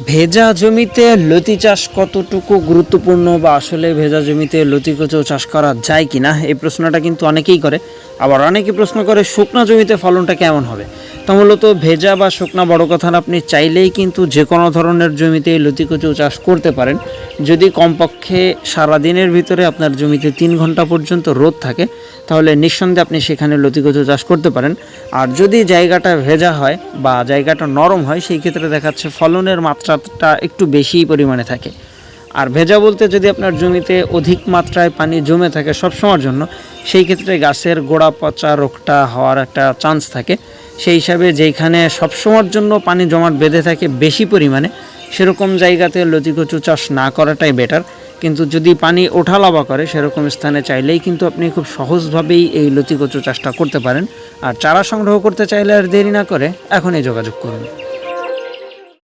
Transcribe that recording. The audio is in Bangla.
ভেজা জমিতে লতি চাষ কতটুকু গুরুত্বপূর্ণ বা আসলে ভেজা জমিতে লতি কচু চাষ করা যায় কি না এই প্রশ্নটা কিন্তু অনেকেই করে। আবার অনেকে প্রশ্ন করে, শুকনা জমিতে ফলনটা কেমন হবে? তা মূলত ভেজা বা শুকনা বড় কথা না, আপনি চাইলেই কিন্তু যে কোনো ধরনের জমিতে লতি কচু চাষ করতে পারেন। যদি কমপক্ষে সারাদিনের ভিতরে আপনার জমিতে তিন ঘণ্টা পর্যন্ত রোদ থাকে, তাহলে নিঃসন্দেহে আপনি সেখানে লতি কচু চাষ করতে পারেন। আর যদি জায়গাটা ভেজা হয় বা জায়গাটা নরম হয়, সেই ক্ষেত্রে দেখাচ্ছে ফলনের মাত্রাটা একটু বেশি পরিমাণে থাকে। আর ভেজা বলতে যদি আপনার জমিতে অধিক মাত্রায় পানি জমে থাকে সবসময়ের জন্য, সেই ক্ষেত্রে গাছের গোড়া পচা রোগটা হওয়ার একটা চান্স থাকে। সেই হিসাবে যেইখানে সবসময়ের জন্য পানি জমাট বেঁধে থাকে বেশি পরিমাণে, সেরকম জায়গাতে লতিকচু চাষ না করাটাই বেটার কিন্তু যদি পানি ওঠালাবা করে, সেরকম স্থানে চাইলেই কিন্তু আপনি খুব সহজভাবেই এই লতিকচু চাষটা করতে পারেন। আর চারা সংগ্রহ করতে চাইলে আর দেরি না করে এখনই যোগাযোগ করুন।